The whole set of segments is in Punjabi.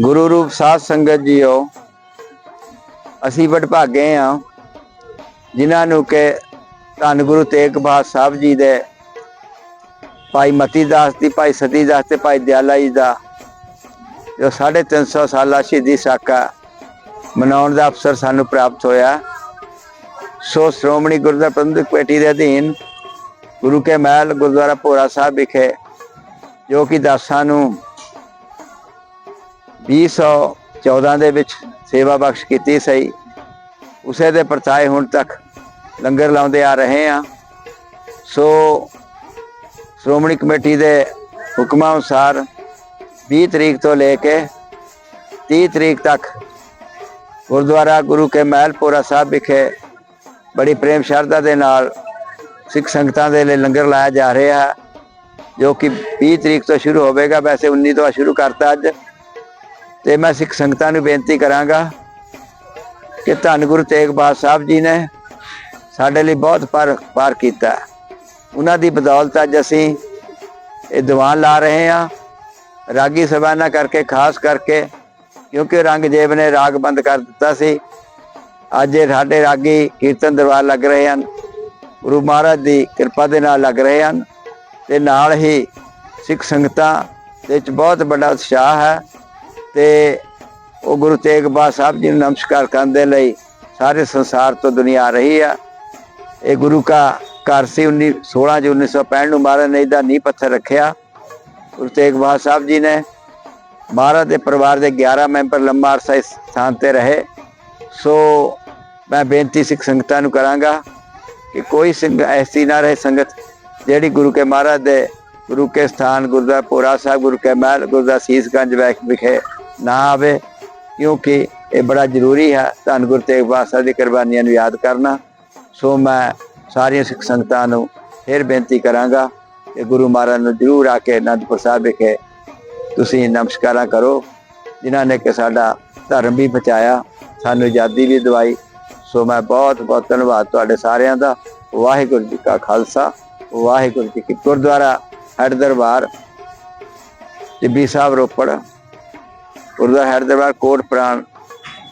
ਗੁਰੂ ਰੂਪ ਸਾਧ ਸੰਗਤ ਜੀਓ, ਅਸੀਂ ਵਡਭਾਗੇ ਆ ਜਿਨ੍ਹਾਂ ਨੂੰ ਕਿ ਧੰਨ ਗੁਰੂ ਤੇਗ ਬਹਾਦਰ ਸਾਹਿਬ ਜੀ ਦੇ ਭਾਈ ਮਤੀ ਦਾਸ ਦੀ, ਭਾਈ ਸਤੀ ਦਾਸ ਤੇ ਭਾਈ ਦਿਆਲਾ ਜੀ ਦਾ, ਜੋ 350 ਸਾਲਾ ਸ਼ਹੀਦੀ ਸਾਕਾ ਮਨਾਉਣ ਦਾ ਅਵਸਰ ਸਾਨੂੰ ਪ੍ਰਾਪਤ ਹੋਇਆ। ਸੋ ਸ਼੍ਰੋਮਣੀ ਗੁਰਦੁਆਰਾ ਪ੍ਰਬੰਧਕ ਕਮੇਟੀ ਦੇ ਅਧੀਨ ਗੁਰੂ ਕੇ ਮਹਿਲ ਗੁਰਦੁਆਰਾ ਭੋਰਾ ਸਾਹਿਬ ਵਿਖੇ ਜੋ ਕਿ ਦਾਸਾਂ ਨੂੰ 2014 ਦੇ ਵਿੱਚ ਸੇਵਾ ਬਖਸ਼ ਕੀਤੀ ਸਹੀ। ਉਸੇ ਦੇ ਪਰਤਾਏ ਹੁਣ ਤੱਕ ਲੰਗਰ ਲਾਉਂਦੇ ਆ ਰਹੇ ਆ ਸੋ ਸ਼੍ਰੋਮਣੀ ਕਮੇਟੀ ਦੇ ਹੁਕਮਾਂ ਅਨੁਸਾਰ 20 ਤਰੀਕ ਤੋਂ ਲੈ ਕੇ 30 ਤਰੀਕ ਤੱਕ ਗੁਰਦੁਆਰਾ ਗੁਰੂ ਕੇ ਮਹਿਲਪੁਰਾ ਸਾਹਿਬ ਵਿਖੇ ਬੜੀ ਪ੍ਰੇਮ ਸ਼ਰਧਾ ਦੇ ਨਾਲ ਸਿੱਖ ਸੰਗਤਾਂ ਦੇ ਲਈ ਲੰਗਰ ਲਾਇਆ ਜਾ ਰਿਹਾ ਹੈ, ਜੋ ਕਿ 20 ਤਰੀਕ ਤੋਂ ਸ਼ੁਰੂ ਹੋਵੇਗਾ। ਵੈਸੇ 19 ਤੋਂ ਸ਼ੁਰੂ ਕਰਤਾ ਅੱਜ। ਤੇ ਮੈਂ ਸਿੱਖ ਸੰਗਤਾਂ ਨੂੰ ਬੇਨਤੀ ਕਰਾਂਗਾ ਕਿ ਧੰਨ ਗੁਰੂ ਤੇਗ ਬਹਾਦਰ ਸਾਹਿਬ ਜੀ ਨੇ ਸਾਡੇ ਲਈ ਬਹੁਤ ਪਰ ਪਾਰ ਕੀਤਾ। ਉਹਨਾਂ ਦੀ ਬਦੌਲਤ ਅੱਜ ਅਸੀਂ ਇਹ ਦੀਵਾਨ ਲਾ ਰਹੇ ਹਾਂ। ਰਾਗੀ ਸਭਾਨਾ ਕਰਕੇ, ਖਾਸ ਕਰਕੇ, ਕਿਉਂਕਿ ਰੰਗਜੇਬ ਨੇ ਰਾਗ ਬੰਦ ਕਰ ਦਿੱਤਾ ਸੀ। ਅੱਜ ਇਹ ਸਾਡੇ ਰਾਗੀ ਕੀਰਤਨ ਦਰਬਾਰ ਲੱਗ ਰਹੇ ਹਨ। ਗੁਰੂ ਮਹਾਰਾਜ ਦੀ ਕਿਰਪਾ ਦੇ ਨਾਲ ਲੱਗ ਰਹੇ ਹਨ। ਤੇ ਨਾਲ ਹੀ ਸਿੱਖ ਸੰਗਤਾਂ ਵਿੱਚ ਬਹੁਤ ਵੱਡਾ ਉਤਸ਼ਾਹ ਹੈ। ਤੇ ਉਹ ਗੁਰੂ ਤੇਗ ਬਹਾਦਰ ਸਾਹਿਬ ਜੀ ਨੂੰ ਨਮਸਕਾਰ ਕਰਨ ਦੇ ਲਈ ਸਾਰੇ ਸੰਸਾਰ ਤੋਂ ਦੁਨੀਆ ਆ ਰਹੀ ਆ। ਇਹ ਗੁਰੂ ਕਾ ਘਰ ਸੀ 19 16 ਜੂਨ 1965 ਨੂੰ ਮਹਾਰਾਜ ਨੇ ਇਹਦਾ ਨੀਂਹ ਪੱਥਰ ਰੱਖਿਆ। ਗੁਰੂ ਤੇਗ ਬਹਾਦਰ ਸਾਹਿਬ ਜੀ ਨੇ ਮਹਾਰਾਜ ਦੇ ਪਰਿਵਾਰ ਦੇ 11 ਮੈਂਬਰ ਲੰਮਾ ਅਰਸਾ ਇਸ ਸਥਾਨ ਤੇ ਰਹੇ। ਸੋ ਮੈਂ ਬੇਨਤੀ ਸਿੱਖ ਸੰਗਤਾਂ ਨੂੰ ਕਰਾਂਗਾ ਕਿ ਕੋਈ ਸਿੰਘ ਐਸੀ ਨਾ ਰਹੇ ਸੰਗਤ ਜਿਹੜੀ ਗੁਰੂ ਕੇ ਮਹਾਰਾਜ ਦੇ, ਗੁਰੂ ਕੇ ਸਥਾਨ, ਗੁਰਦੁਆਰਾ ਪੋਰਾ ਸਾਹਿਬ, ਗੁਰੂ ਕੇ ਮਹਿਲ, ਗੁਰਦੁਆਰਾ ਸੀਸਗੰਜ ਵਿਖ- ਵਿਖੇ ਨਾ ਆਵੇ, ਕਿਉਂਕਿ ਇਹ ਬੜਾ ਜ਼ਰੂਰੀ ਹੈ। ਧੰਨ ਗੁਰੂ ਤੇਗ ਬਹਾਦਰ ਦੀ ਕੁਰਬਾਨੀਆਂ ਨੂੰ ਯਾਦ ਕਰਨਾ। ਸੋ ਮੈਂ ਸਾਰੀਆਂ ਸਿੱਖ ਸੰਗਤਾਂ ਨੂੰ ਫਿਰ ਬੇਨਤੀ ਕਰਾਂਗਾ ਕਿ ਗੁਰੂ ਮਹਾਰਾਜ ਨੂੰ ਜਰੂਰ ਆ ਕੇ ਅਨੰਦਪੁਰ ਸਾਹਿਬ ਵਿਖੇ ਤੁਸੀਂ ਨਮਸਕਾਰਾਂ ਕਰੋ, ਜਿਨ੍ਹਾਂ ਨੇ ਕਿ ਸਾਡਾ ਧਰਮ ਵੀ ਬਚਾਇਆ, ਸਾਨੂੰ ਆਜ਼ਾਦੀ ਵੀ ਦਵਾਈ। ਸੋ ਮੈਂ ਬਹੁਤ ਬਹੁਤ ਧੰਨਵਾਦ ਤੁਹਾਡੇ ਸਾਰਿਆਂ ਦਾ। ਵਾਹਿਗੁਰੂ ਜੀ ਕਾ ਖਾਲਸਾ, ਵਾਹਿਗੁਰੂ ਜੀ ਕੀ ਗੁਰਦੁਆਰਾ ਹੈਡ ਦਰਬਾਰ ਟਿੱਬੀ ਸਾਹਿਬ ਰੋਪੜ। ਗੁਰਦੁਆਰਾ ਹੈਡ ਦਰਬਾਰ ਕੋਟ ਪ੍ਰਾਣ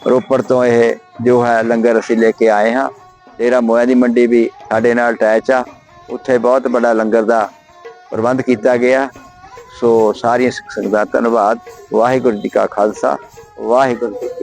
ਰੋਪੜ ਤੋਂ ਇਹ ਜੋ ਹੈ ਲੰਗਰ ਅਸੀਂ ਲੈ ਕੇ ਆਏ ਹਾਂ। ਤੇਰਾ ਮੋਇਆ ਦੀ ਮੰਡੀ ਵੀ ਸਾਡੇ ਨਾਲ ਅਟੈਚ ਆ। ਉੱਥੇ ਬਹੁਤ ਵੱਡਾ ਲੰਗਰ ਦਾ ਪ੍ਰਬੰਧ ਕੀਤਾ ਗਿਆ। ਸੋ ਸਾਰੀਆਂ ਸਿੱਖ ਸੰਗਤਾਂ ਧੰਨਵਾਦ। ਵਾਹਿਗੁਰੂ ਜੀ ਕਾ ਖਾਲਸਾ। ਵਾਹਿਗੁਰੂ ਜੀ